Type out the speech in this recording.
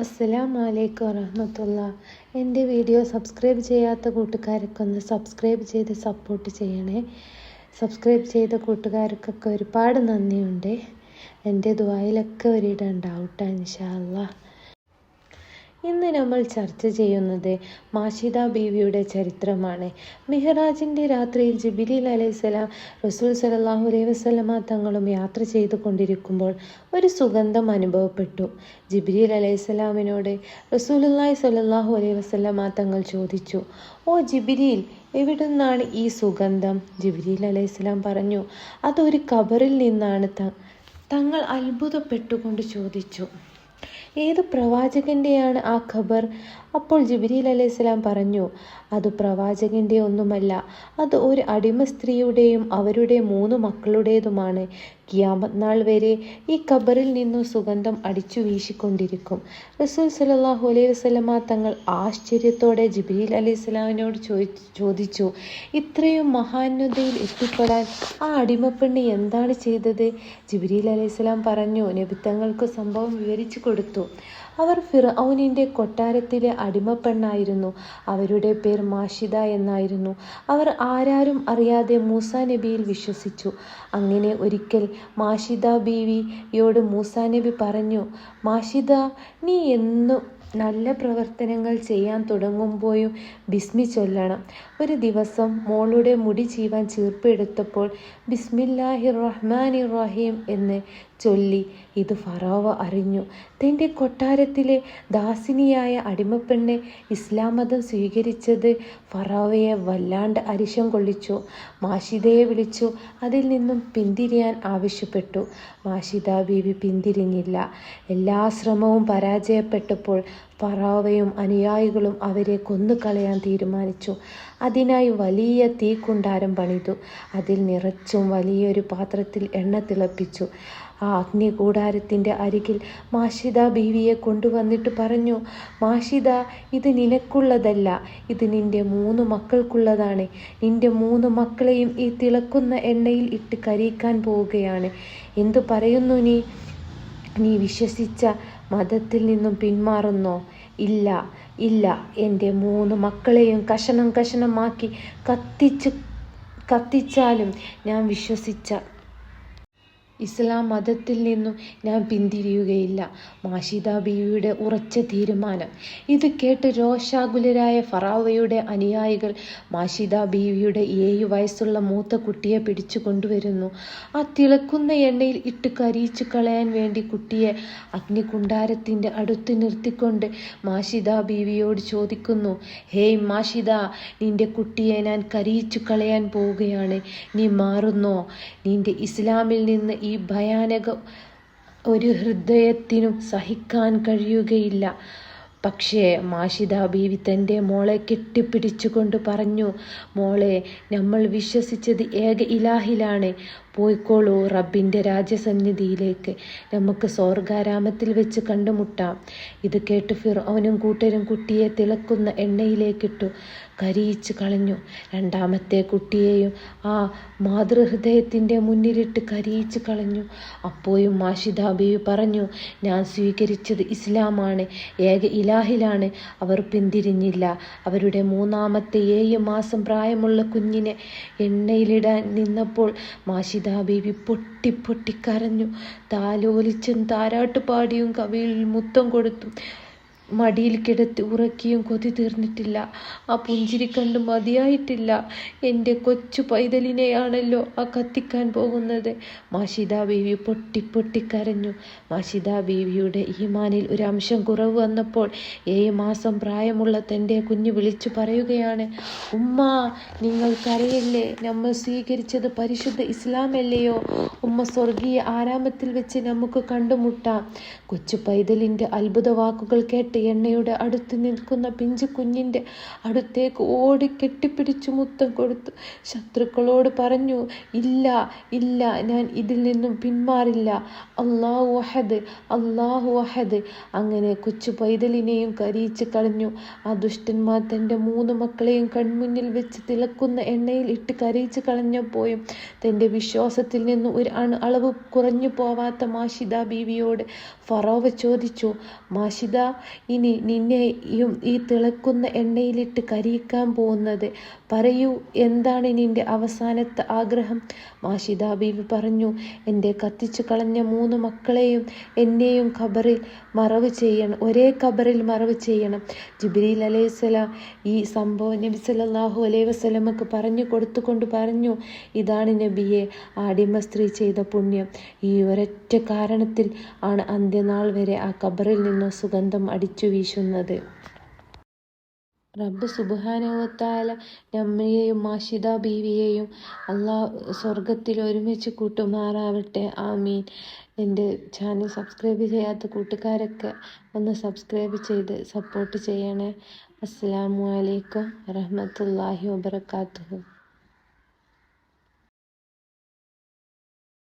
അസ്സലാമു അലൈക്കും വറഹമത്തുള്ള. എന്റെ വീഡിയോ സബ്സ്ക്രൈബ് ചെയ്യാത്ത കൂട്ടുകാരൊക്കെ ഒന്ന് സബ്സ്ക്രൈബ് ചെയ്ത് സപ്പോർട്ട് ചെയ്യണേ. സബ്സ്ക്രൈബ് ചെയ്ത കൂട്ടുകാർക്കൊക്കെ ഒരുപാട് നന്ദിയുണ്ട്. എന്റെ ദ്വായിലൊക്കെ ഒരിടം ഉണ്ടാവും കേട്ടോ ഇൻഷാല്ലാ ഇന്ന് നമ്മൾ ചർച്ച ചെയ്യുന്നത് മാഷിദ ബീവിയുടെ ചരിത്രമാണ്. മിഹറാജിന്റെ രാത്രിയിൽ ജിബിലിൽ അലൈഹിസ്സലാം റസൂൽ സലാഹു അലൈഹി വസ്ലമ തങ്ങളും യാത്ര ചെയ്തു കൊണ്ടിരിക്കുമ്പോൾ ഒരു സുഗന്ധം അനുഭവപ്പെട്ടു. ജിബിലിൽ അലൈഹിസ്സലാമിനോട് റസൂലുല്ലാഹി സലാഹു അലൈഹി വസ്ലമ തങ്ങൾ ചോദിച്ചു ഓ ജിബിലിൽ എവിടുന്നാണ് ഈ സുഗന്ധം? ജിബിലിൽ അലൈഹിസ്സലാം പറഞ്ഞു അതൊരു കബറിൽ നിന്നാണ് തങ്ങൾ അത്ഭുതപ്പെട്ടുകൊണ്ട് ചോദിച്ചു ഏത് പ്രവാചകന്റെയാണ് ആ ഖബർ? അപ്പോൾ ജിബിരിൽ അലൈഹിസ്സലാം പറഞ്ഞു അത് പ്രവാചകന്റെ ഒന്നുമല്ല അത് ഒരു അടിമ സ്ത്രീയുടെയും അവരുടെ മൂന്ന് മക്കളുടേതുമാണ്. കിയാമത് നാൾ വരെ ഈ ഖബറിൽ നിന്നും സുഗന്ധം അടിച്ചു വീശിക്കൊണ്ടിരിക്കും. റസൂൽ സലാഹു അലൈഹി വസ്ലമ തങ്ങൾ ആശ്ചര്യത്തോടെ ജിബിരിൽ അലൈഹിസ്സലാമിനോട് ചോദിച്ചു ഇത്രയും മഹാന്യതയിൽ എത്തിപ്പെടാൻ ആ അടിമപ്പെണ്ണ് എന്താണ് ചെയ്തത്? ജിബിരിൽ അലൈഹിസ്സലാം പറഞ്ഞു നബിത്തങ്ങൾക്ക് സംഭവം വിവരിച്ചു കൊടുത്തു. അവർ ഫിറൌനിന്റെ കൊട്ടാരത്തിലെ അടിമപ്പെണ്ണായിരുന്നു. അവരുടെ പേർ മാഷിദ എന്നായിരുന്നു. അവർ ആരാരും അറിയാതെ മൂസ നബിയിൽ വിശ്വസിച്ചു. അങ്ങനെ ഒരിക്കൽ മാഷിദ ബീവിയോട് മൂസ നബി പറഞ്ഞു മാഷിദ നീ എന്നു നല്ല പ്രവർത്തനങ്ങൾ ചെയ്യാൻ തുടങ്ങുമ്പോഴും ബിസ്മി ചൊല്ലണം. ഒരു ദിവസം മോളുടെ മുടി ചീവാൻ ചീർപ്പെടുത്തപ്പോൾ ബിസ്മില്ലാഹിർ റഹ്മാനിർ റഹീം എന്ന് ചൊല്ലി ഇത് ഫറോവ അറിഞ്ഞു. തന്റെ കൊട്ടാരത്തിലെ ദാസിനിയായ അടിമപ്പെണ്ണെ ഇസ്ലാം മതം സ്വീകരിച്ചത് ഫറാവയെ വല്ലാണ്ട് അരിശം കൊള്ളിച്ചു. മാഷിദയെ വിളിച്ചു. അതിൽ നിന്നും പിന്തിരിയാൻ ആവശ്യപ്പെട്ടു. മാഷിദ ബീവി പിന്തിരിഞ്ഞില്ല. എല്ലാ ശ്രമവും പരാജയപ്പെട്ടപ്പോൾ ഫറാവയും അനുയായികളും അവരെ കൊന്നുകളയാൻ തീരുമാനിച്ചു. അതിനായി വലിയ തീക്കുണ്ടാരം പണിതു. അതിൽ നിറച്ചും വലിയൊരു പാത്രത്തിൽ എണ്ണ തിളപ്പിച്ചു. ആ അഗ്നികൂടാരത്തിന്റെ അരികിൽ മാഷിദ ബീവിയെ കൊണ്ടുവന്നിട്ട് പറഞ്ഞു മാഷിദ ഇത് നിനക്കുള്ളതല്ല. ഇത് നിന്റെ മൂന്ന് മക്കൾക്കുള്ളതാണ്. നിന്റെ മൂന്ന് മക്കളെയും ഈ തിളക്കുന്ന എണ്ണയിൽ ഇട്ട് കരിയിക്കാൻ പോവുകയാണ്. എന്തു പറയുന്നു നീ? നീ വിശ്വസിച്ച മതത്തിൽ നിന്നും പിന്മാറുന്നോ? ഇല്ല ഇല്ല. എന്റെ മൂന്ന് മക്കളെയും കഷണം കഷണമാക്കി കത്തിച്ച് കത്തിച്ചാലും ഞാൻ വിശ്വസിച്ച ഇസ്ലാം മതത്തിൽ നിന്നും ഞാൻ പിന്തിരിയുകയില്ല. മാഷിദ ബീവിയുടെ ഉറച്ച തീരുമാനം. ഇത് കേട്ട് രോഷാകുലരായ ഫറാവയുടെ അനുയായികൾ മാഷിദ ബീവിയുടെ ഏഴു വയസ്സുള്ള മൂത്ത കുട്ടിയെ പിടിച്ചു കൊണ്ടുവരുന്നു. ആ തിളക്കുന്ന എണ്ണയിൽ ഇട്ട് കരിയിച്ചു കളയാൻ വേണ്ടി കുട്ടിയെ അഗ്നികുണ്ടാരത്തിന്റെ അടുത്ത് നിർത്തിക്കൊണ്ട് മാഷിദ ബീവിയോട് ചോദിക്കുന്നു ഹേയ് മാഷിദ നിന്റെ കുട്ടിയെ ഞാൻ കരിയിച്ചു കളയാൻ പോവുകയാണ്. നീ മാറുന്നോ? നിന്റെ ഇസ്ലാമിൽ നിന്ന് ഈ ഭയാനക ഒരു ഹൃദയത്തിനും സഹിക്കാൻ കഴിയുകയില്ല. പക്ഷേ മാഷിദ ബീവി തന്റെ മോളെ കെട്ടിപ്പിടിച്ചുകൊണ്ട് പറഞ്ഞു മോളെ നമ്മൾ വിശ്വസിച്ചത് ഏക ഇലാഹിലാണ്. പോയിക്കോളൂ റബ്ബിന്റെ രാജ്യസന്നിധിയിലേക്ക്. നമുക്ക് സ്വർഗാരാമത്തിൽ വെച്ച് കണ്ടുമുട്ടാം. ഇത് കേട്ട് ഫിറോനും കൂട്ടരും കുട്ടിയെ തിളക്കുന്ന എണ്ണയിലേക്കിട്ടു. കരിയിച്ച് കളഞ്ഞു. രണ്ടാമത്തെ കുട്ടിയെയും ആ മാതൃഹൃദയത്തിന്റെ മുന്നിലിട്ട് കരിയിച്ച് കളഞ്ഞു. അപ്പോഴും മാഷിദാബിയു പറഞ്ഞു ഞാൻ സ്വീകരിച്ചത് ഇസ്ലാമാണ്. ഏക ഇലാഹിലാണ്. അവർ പിന്തിരിഞ്ഞില്ല. അവരുടെ മൂന്നാമത്തെ ഏഴ് മാസം പ്രായമുള്ള കുഞ്ഞിനെ എണ്ണയിലിടാൻ നിന്നപ്പോൾ മാഷിദ ബീവി പൊട്ടി പൊട്ടി കരഞ്ഞു. താലോലിച്ചും താരാട്ടുപാടിയും കവിയിൽ മുത്തം കൊടുത്തും. മടിയിൽ കിടത്തി ഉറക്കിയും കൊതി തീർന്നിട്ടില്ല. ആ പുഞ്ചിരി കണ്ട് മതിയായിട്ടില്ല. എന്റെ കൊച്ചു പൈതലിനെയാണല്ലോ ആ കത്തിക്കാൻ പോകുന്നത്. മാഷിദ ബീവി പൊട്ടി കരഞ്ഞു. മാഷിദ ബീവിയുടെ ഈമാനിൽ ഒരു അംശം കുറവ് വന്നപ്പോൾ ഏഴ് മാസം പ്രായമുള്ള തന്റെ കുഞ്ഞ് വിളിച്ചു പറയുകയാണ് ഉമ്മ നിങ്ങൾക്കറിയില്ലേ നമ്മൾ സ്വീകരിച്ചത് പരിശുദ്ധ ഇസ്ലാം ഇസ്ലാമല്ലയോ? ഉമ്മ സ്വർഗീയ ആരാമത്തിൽ വെച്ച് നമുക്ക് കണ്ടുമുട്ടാം. കൊച്ചു പൈതലിന്റെ അത്ഭുത വാക്കുകൾ കേട്ട് എണ്ണയുടെ അടുത്ത് നിൽക്കുന്ന പിഞ്ചു കുഞ്ഞിന്റെ അടുത്തേക്ക് ഓടി കെട്ടിപ്പിടിച്ചു മുത്തം കൊടുത്തു. ശത്രുക്കളോട് പറഞ്ഞു ഇല്ല ഇല്ല ഞാൻ ഇതിൽ നിന്നും പിന്മാറില്ല. അള്ളാഹു അഹദ് അള്ളാഹു അഹദ്. അങ്ങനെ കൊച്ചു പൈതലിനെയും കരയിച്ച് കളഞ്ഞു. ആ ദുഷ്ടന്മാർ തന്റെ മൂന്ന് മക്കളെയും കൺമുന്നിൽ വെച്ച് തിളക്കുന്ന എണ്ണയിൽ ഇട്ട് കരയിച്ച് കളഞ്ഞപ്പോഴും തന്റെ വിശ്വാസത്തിൽ നിന്ന് ഒരു അണു അളവ് കുറഞ്ഞു പോവാത്ത മാഷിദ ബീവിയോട് ഫറോവ ചോദിച്ചു മാഷിദ ഇനി നിന്നെയും ഈ തിളക്കുന്ന എണ്ണയിലിട്ട് കരിയിക്കാൻ പോകുന്നത്. പറയൂ എന്താണ് നിന്റെ അവസാനത്തെ ആഗ്രഹം? മാഷിദ ബീവി പറഞ്ഞു എന്റെ കത്തിച്ചു കളഞ്ഞ മൂന്ന് മക്കളെയും എന്നെയും ഖബറിൽ മറവ് ചെയ്യണം. ഒരേ ഖബറിൽ മറവ് ചെയ്യണം. ജിബ്രീൽ അലൈഹിസ്സലാം ഈ സംഭവം നബി സല്ലല്ലാഹു അലൈഹി വസല്ലമക്ക് പറഞ്ഞു കൊടുത്തുകൊണ്ട് പറഞ്ഞു ഇതാണ് നബിയെ ആടിമ സ്ത്രീ ചെയ്ത പുണ്യം. ഈ ഒരൊറ്റ കാരണത്തിൽ ആണ് അന്ത്യനാൾ വരെ ആ ഖബറിൽ നിന്ന് സുഗന്ധം അടിച്ചു വീശുന്നത്. റബ്ബ് സുബാനുവത്താല നമ്മയെയും മാഷിദ ബീവിയെയും അള്ളാഹ് സ്വർഗത്തിൽ ഒരുമിച്ച് കൂട്ടുമാറാവട്ടെ. ആമീൻ. എന്റെ ചാനൽ സബ്സ്ക്രൈബ് ചെയ്യാത്ത കൂട്ടുകാരൊക്കെ ഒന്ന് സബ്സ്ക്രൈബ് ചെയ്ത് സപ്പോർട്ട് ചെയ്യണേ. അസ്സാം വലൈക്കും വറഹമത്തല്ലാഹി വാബർക്കാത്തു